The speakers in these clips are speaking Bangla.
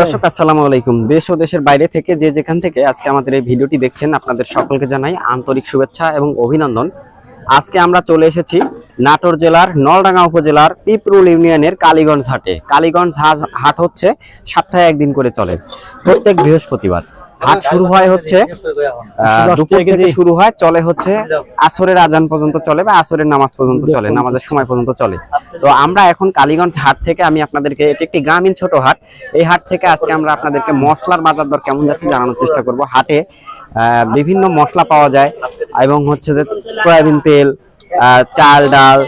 দর্শক আসসালামু আলাইকুম। দেশ ও দেশের বাইরে থেকে যে যেখান থেকে আজকে আমাদের এই ভিডিওটি দেখছেন আপনাদের সকলকে জানাই আন্তরিক শুভেচ্ছা এবং অভিনন্দন। আজকে আমরা চলে এসেছি নাটোর জেলার নলডাঙ্গা উপজেলার পিপরুল ইউনিয়নের কালীগঞ্জ হাটে। কালীগঞ্জ হাট হচ্ছে সপ্তাহে একদিন করে চলে প্রত্যেক বৃহস্পতিবার। হাট শুরু হয় হচ্ছে আহ, দুপুর থেকে শুরু হয় চলে হচ্ছে আসরের আজান পর্যন্ত চলে বা আসরের নামাজ পর্যন্ত চলে নামাজের সময় পর্যন্ত চলে। তো আমরা এখন কালীগঞ্জ হাট থেকে আমি আপনাদেরকে এটি একটি গ্রামীণ ছোট হাট। এই হাট থেকে আজকে আমরা আপনাদেরকে মশলার বাজার দর কেমন যাচ্ছে জানানোর চেষ্টা করব। হাটে আহ, বিভিন্ন মশলা পাওয়া যায় এবং হচ্ছে যে সয়াবিন তেল আহ, চাল ডাল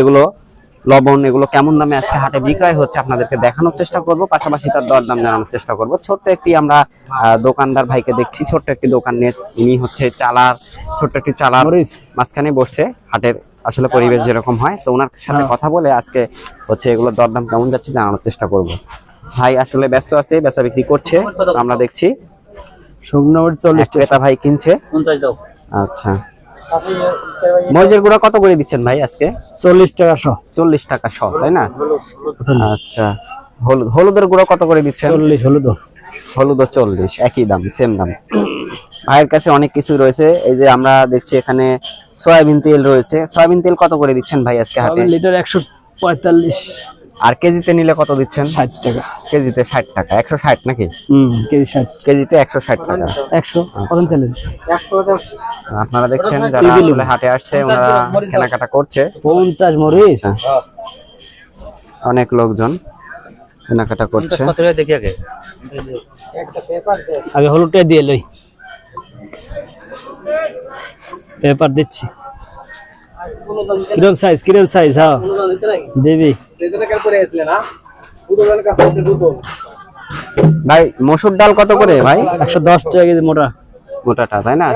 এগুলো লবণ এগুলো কেমন দামে আজকে হাটে বিক্রয় হচ্ছে আপনাদেরকে দেখানোর চেষ্টা করব পাশাপাশি তার দরদাম জানানোর চেষ্টা করব। ছোট্ট একটি আমরা দোকানদার ভাইকে দেখছি ছোট্ট একটি দোকান নিয়ে ইনি হচ্ছে চালার ছোট্ট একটি চালার মাঝখানে বসছে হাটের আসলে পরিবেশ যেরকম হয়। তো ওনার সাথে কথা বলে আজকে হচ্ছে এগুলো দরদাম কেমন যাচ্ছে জানানোর চেষ্টা করব। ভাই আসলে ব্যস্ত আছে বেচা বিক্রি করছে আমরা দেখছি। শুকনো চল্লিশ ক্রেতা ভাই কিনছে। আচ্ছা। মরিচের গুঁড়া কত করে দিচ্ছেন ভাই আজকে? চল্লিশ টাকা শ। চল্লিশ টাকা শ তাই না? আচ্ছা। হলুদ হলুদের গুঁড়ো কত করে দিচ্ছেন? চল্লিশ হলুদ। ও চল্লিশ একই দাম সেম দাম। ভাইয়ের কাছে অনেক কিছু রয়েছে এই যে আমরা দেখছি এখানে সয়াবিন তেল রয়েছে। সয়াবিন তেল কত করে দিচ্ছেন ভাই আজকে হাটে? লিটার একশো পঁয়তাল্লিশ। আর কেজিতে নিলে কত দিচ্ছেন? ষাট টাকা। কেজিতে ষাট টাকা একশো ষাট নাকি? হুম কেজি ষাট। কেজিতে একশো ষাট টাকা। একশো আপনারা দেখছেন যারা আসলে হাটে আসছে ওনারা কেনাকাটা করছে। পঞ্চাশ মরিচ। অনেক লোকজন কেনাকাটা করছে। দেখি আগে। আগে হলুদটা দিয়ে লই। পেপার দিচ্ছি। কিরম সাইজ কিরম সাইজ হ্যাঁ? দেবি। ভাই মসুর ডাল কত করে ভাই? একশো দশ টাকা কেজি মোটা। মোটাটা তাই না?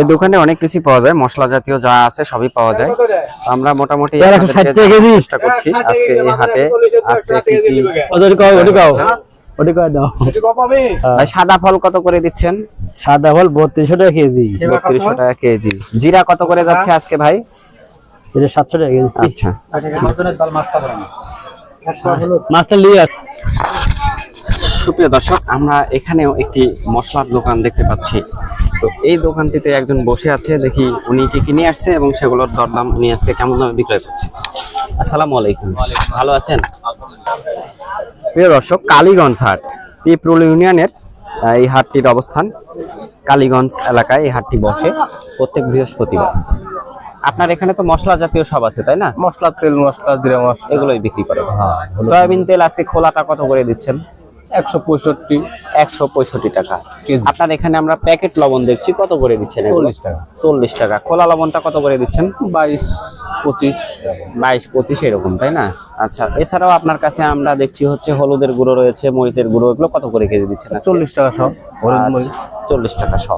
এই দোকানে অনেক কিছু পাওয়া যায় মশলা জাতীয় যা আছে সবই পাওয়া যায়। আমরা মোটামুটি। চেষ্টা করছি। আজকে এই হাটে আজকে ওটি দাও? সাদা ফল কত করে দিচ্ছেন? সাদা ফল বত্রিশশো টাকা কেজি। বত্রিশশো টাকা কেজি। জিরা কত করে যাচ্ছে আজকে ভাই? এটা সাতশো টাকা কেজি। আচ্ছা। মাছটা লিয়ে সুপ্রিয় দর্শক আমরা এখানেও একটি মশলার দোকান দেখতে পাচ্ছি। তো এই দোকানটিতে একজন বসে আছে দেখি উনি কি কিনে আসছে এবং সেগুলোর দরদাম উনি আজকে কেমন দামে বিক্রয় করছে। আসসালামু আলাইকুম। ভালো আছেন? প্রিয় দর্শক কালীগঞ্জ হাট পিপ্রুল ইউনিয়নের এই হাটটির অবস্থান। কালীগঞ্জ এলাকায় এই হাটটি বসে প্রত্যেক বৃহস্পতিবার। আপনার এখানে তো মশলা জাতীয় সব আছে তাই না? মশলা তেল মশলা জিরা মশলা। এগুলোই বিক্রি করে সয়াবিন তেল আজকে খোলাটা কত করে দিচ্ছেন? একশো পঁয়ষট্টি। একশো পঁয়ষট্টি টাকা। আপনার এখানে আমরা প্যাকেট লবণ দেখছি কত করে দিচ্ছেন চল্লিশ টাকা। চল্লিশ টাকা। খোলা লবণটা কত করে দিচ্ছেন? বাইশ পঁচিশ। বাইশ পঁচিশ এরকম তাই না? আচ্ছা এছাড়াও আপনার কাছে আমরা দেখছি হচ্ছে হলুদের গুঁড়ো রয়েছে মরিচের গুঁড়ো এগুলো কত করে কেজি দিচ্ছেন? চল্লিশ টাকা সব হলুদ মরিচ। আচ্ছা, চল্লিশ টাকা শ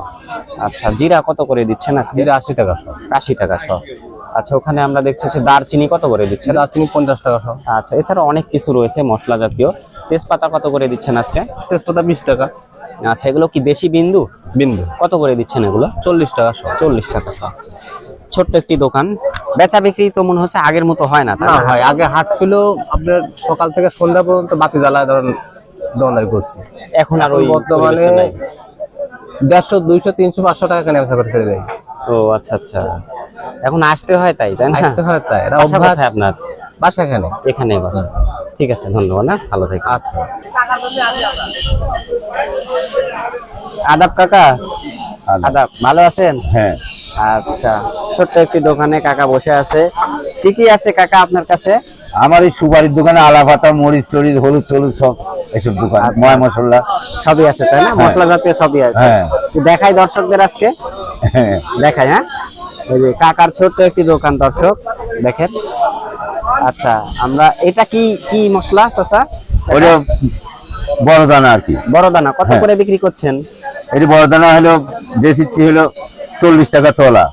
আচ্ছা জিরা কত করে দিচ্ছেন আজকে? জিরা আশি টাকা সব। আশি টাকা শ আচ্ছা ওখানে আমরা দেখছি হচ্ছে দারচিনি কত করে দিচ্ছেন? দারচিনি পঞ্চাশ টাকা সব আচ্ছা এছাড়া অনেক কিছু রয়েছে মশলা জাতীয়। তেজপাতা কত করে দিচ্ছেন আজকে? তেজপাতা বিশ টাকা। আচ্ছা এগুলো কি দেশি বিন্দু? বিন্দু। কত করে দিচ্ছেন এগুলো? চল্লিশ টাকা সব চল্লিশ টাকা শ ছোট্ট একটি দোকান। বেচা বিক্রি তো মনে হচ্ছে আগের মতো হয় না? হয়। আগে হাট ছিল আপনার সকাল থেকে সন্ধ্যা পর্যন্ত বাতি জ্বালায় ধরেন দোকানদারি করছি। এখন আর ওই বর্তমানে দেড়শো দুইশো তিনশো পাঁচশো টাকা কেনা বেচা করে ছেড়ে দেয়। ও আচ্ছা আচ্ছা। এখন আসতে হয় তাই তাই না? আসতে হয় তাই এটা অভ্যাস। আপনার? বাসা এখানে। এখানে বাসা। ঠিক আছে ধন্যবাদ না? ভালো থেকে আচ্ছা। আদাব কাকা? আদাব। ভালো আছেন? হ্যাঁ। আচ্ছা ছোট্ট একটি দোকানে কাকা বসে আছে। কি কি আছে কাকা আপনার কাছে? আমার এই সুপারির দোকানে আলা পাতা মরিচ টরিচ হলুদ টলুদ সব এসব দোকান ময় মশলা। সবই আছে তাই না? মশলা জাতীয় সবই আছে। হ্যাঁ। দেখাই দর্শকদের আজকে? হ্যাঁ। দেখাই হ্যাঁ? এই যে কাকার ছোট্ট একটি দোকান দর্শক দেখেন। আচ্ছা আমরা এটা কি কি মশলা চাচা? ওটা বড় দানা আর কি। বড় দানা কত হ্যাঁ। করে বিক্রি করছেন? এটি বড় দানা হলো দেশিচ্ছি হলো চল্লিশ টাকা তোলা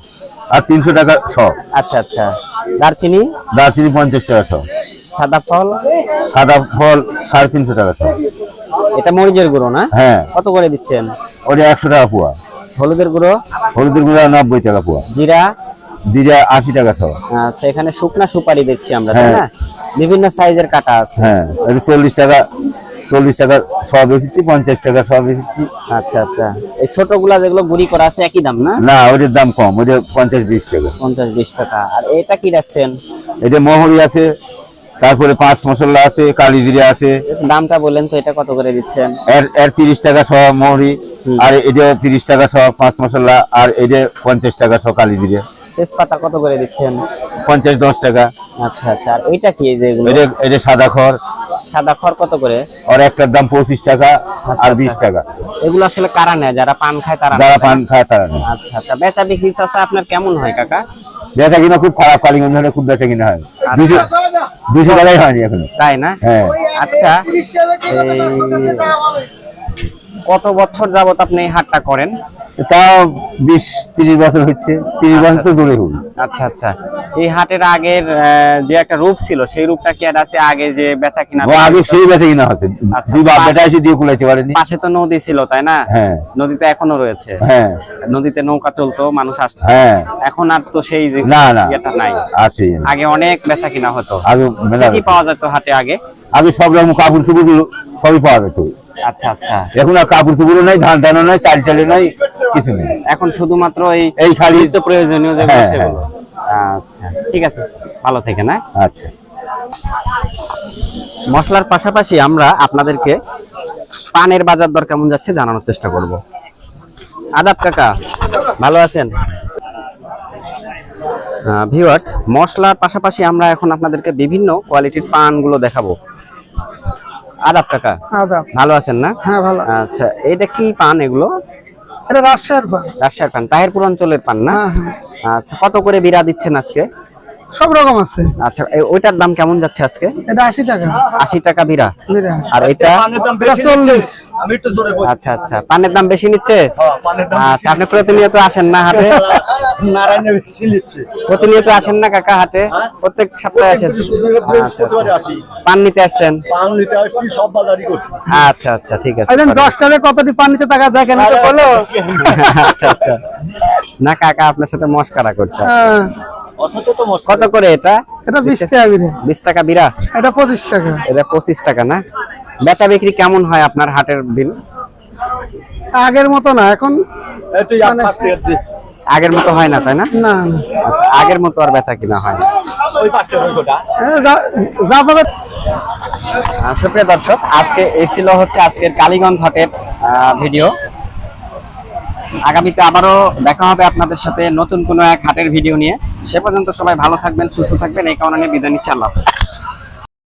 আর তিনশো টাকা শ। আচ্ছা আচ্ছা। দারচিনি? দারচিনি পঞ্চাশ টাকা শ। সাদা ফল? সাদা ফল সাড়ে তিনশো টাকা শ। এটা মরিচের গুঁড়ো না? হ্যাঁ। কত করে দিচ্ছেন? ওটা একশো টাকা পোয়া। হলুদের গুঁড়ো? হলুদের গুঁড়া নব্বই টাকা পোয়া। জিরা? জিরা আশি টাকা ছ। আচ্ছা এখানে শুকনা সুপারি দেখছি আমরা তাই হ্যাঁ। না? বিভিন্ন সাইজের কাটা আছে। হ্যাঁ চল্লিশ টাকা চল্লিশ টাকা ছ বেশিছি পঞ্চাশ টাকা ছ বেশিছি। আচ্ছা আচ্ছা। এই ছোটগুলা যেগুলো গুড়ি করা আছে একই দাম না? না ওটার দাম কম ওটা পঞ্চাশ বিশ টাকা। পঞ্চাশ বিশ টাকা। আর এটা কি রাখছেন? এটা মহরি আছে তারপরে পাঁচ মশলা আছে কালি জিরা আছে। দামটা বললেন তো এটা কত করে দিচ্ছেন? এর এর তিরিশ টাকা ছ মহরি। আর এটা তিরিশ টাকা ছ পাঁচ মশলা আর এটা পঞ্চাশ টাকা ছ কালি জিরা। তেজপাতা কত করে দিচ্ছেন? পঞ্চাশ দশ টাকা। আচ্ছা আচ্ছা। আর এটা কি এই যে এটা এটা সাদা খড়। সাদা খড় কত করে? আর একটার দাম পঁচিশ টাকা আর বিশ টাকা। এগুলো আসলে কারা নেয়? যারা পান খায় তারা যারা পান খায় তারা নেয়। আচ্ছা আচ্ছা। বেচা বিক্রি চাষা আপনার কেমন হয় কাকা? বেচা কিনা খুব খারাপ কালীগঞ্জ হলে খুব বেচা কিনা হয়। দুশো দুশো টাকাই হয়নি এখনও। তাই না? হ্যাঁ। আচ্ছা। এই কত বছর যাবত আপনি এই হাটটা করেন? তাও বিশ তিরিশ বছর হচ্ছে। তিরিশ বছর তো দূরে হল আচ্ছা আচ্ছা। এই হাটের আগের যে একটা রূপ ছিল সেই রূপটা কি আর আছে আগে যে বেচা কিনা ও আগে সেই বেচা কিনা আচ্ছা। দুই বাপ বেটা এসে দিয়ে কুলাইতে পারেনি। পাশে তো নদী ছিল তাই না? হ্যাঁ। নদী তো এখনও রয়েছে। হ্যাঁ। নদীতে নৌকা চলতো মানুষ আসতো। হ্যাঁ। এখন আর তো সেই যে না না। ইয়েটা নাই। আছে আগে অনেক বেচা কিনা হতো। আগে কি পাওয়া যেত হাটে আগে? আগে সব রকম কাপড় চুপড় সবই পাওয়া যেত। আচ্ছা আচ্ছা। এখন আর কাপড় চুপড়ও নাই ধান টানও নাই চাল টালে নাই কিছু নেই। এখন শুধুমাত্র এই এই খালি নিত্য প্রয়োজনীয় যেগুলো হ্যাঁ, আচ্ছা ঠিক আছে ভালো থেকে না আচ্ছা। মশলার পাশাপাশি আমরা আপনাদেরকে পানের বাজার দর কেমন যাচ্ছে জানানোর চেষ্টা করব। আদাব কাকা ভালো আছেন? ভিউয়ার্স মশলার পাশাপাশি আমরা এখন আপনাদেরকে বিভিন্ন কোয়ালিটির পানগুলো দেখাবো। আদাব কাকা? আদাব। ভালো আছেন না? হ্যাঁ ভালো। আচ্ছা এটা কি পান এগুলো? এটা রাজশাহীর পান। রাজশাহীর পান তাহিরপুর অঞ্চলের পান না? হ্যাঁ হ্যাঁ। আচ্ছা কত করে বিরা দিচ্ছেন আজকে? সব রকম আছে। আচ্ছা ওইটার দাম কেমন যাচ্ছে আজকে? এটা আশি টাকা। আশি টাকা বিরা। আর এটা আচ্ছা আচ্ছা। পানের দাম বেশি নিচ্ছে? আচ্ছা আপনি প্রতিনিয়ত আসেন না হাটে? প্রতিনিয়ত আসেন না কাকা হাটে? প্রত্যেক সপ্তাহে আসেন? আচ্ছা আচ্ছা। পান নিতে আসছেন? আচ্ছা আচ্ছা ঠিক আছে একজন দশ টাকা কতটি পানিতে টাকা দেখেন তো বলো? আচ্ছা আচ্ছা। না কাকা আপনার সাথে মস্কারা করছে। হ্যাঁ, কত করে এটা? এটা বিশ টাকা বিরে বিশ টাকা বিরা? এটা পঁচিশ টাকা। এটা পঁচিশ টাকা না? বেচা বিক্রি কেমন হয় আপনার হাটের দিন আগের মতো না এখন আগের মতো হয় না তাই না? না না। আচ্ছা আগের মতো আর বেচা কিনা হয় না। যা পাবে। সুপ্রিয় দর্শক আজকে এই ছিল হচ্ছে আজকের কালীগঞ্জ হাটের আহ, ভিডিও। আগামীতে আবারও দেখা হবে আপনাদের সাথে নতুন কোনো এক হাটের ভিডিও নিয়ে সে পর্যন্ত সবাই ভালো থাকবেন, সুস্থ থাকবেন, এই কারণে বিদায় নিচ্ছি, আল্লাহ।